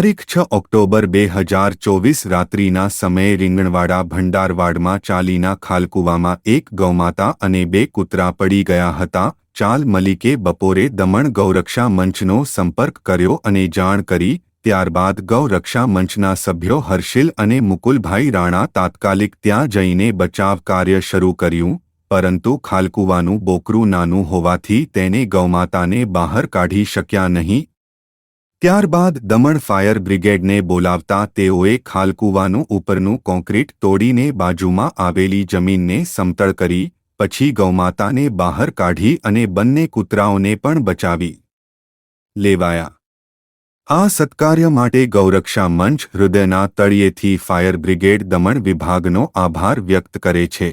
તારીખ છ ઓક્ટોબર બે હજાર ચોવીસ રાત્રિના સમયે રીંગણવાડા ભંડારવાડમાં ચાલીના ખાલકુવામાં એક ગૌમાતા અને બે કૂતરા પડી ગયા હતા. ચાલ મલિકે બપોરે દમણ ગૌરક્ષા મંચનો સંપર્ક કર્યો અને જાણ કરી, ત્યારબાદ ગૌરક્ષા મંચના સભ્યો હર્ષિલ અને મુકુલભાઈ રાણા તાત્કાલિક ત્યાં જઈને બચાવ કાર્ય શરૂ કર્યું, પરંતુ ખાલકુવાનું બોકરું નાનું હોવાથી તેને ગૌમાતાને બહાર કાઢી શક્યા નહીં. ત્યારબાદ દમણ ફાયર બ્રિગેડને બોલાવતા તેઓએ ખાલકુવાનું ઉપરનું કોન્ક્રીટ તોડીને બાજુમાં આવેલી જમીનને સમતળ કરી, પછી ગૌમાતાને બહાર કાઢી અને બંને કૂતરાઓને પણ બચાવી લેવાયા. આ સત્કાર્ય માટે ગૌરક્ષા મંચ હૃદયના તળિયેથી ફાયર બ્રિગેડ દમણ વિભાગનો આભાર વ્યક્ત કરે છે.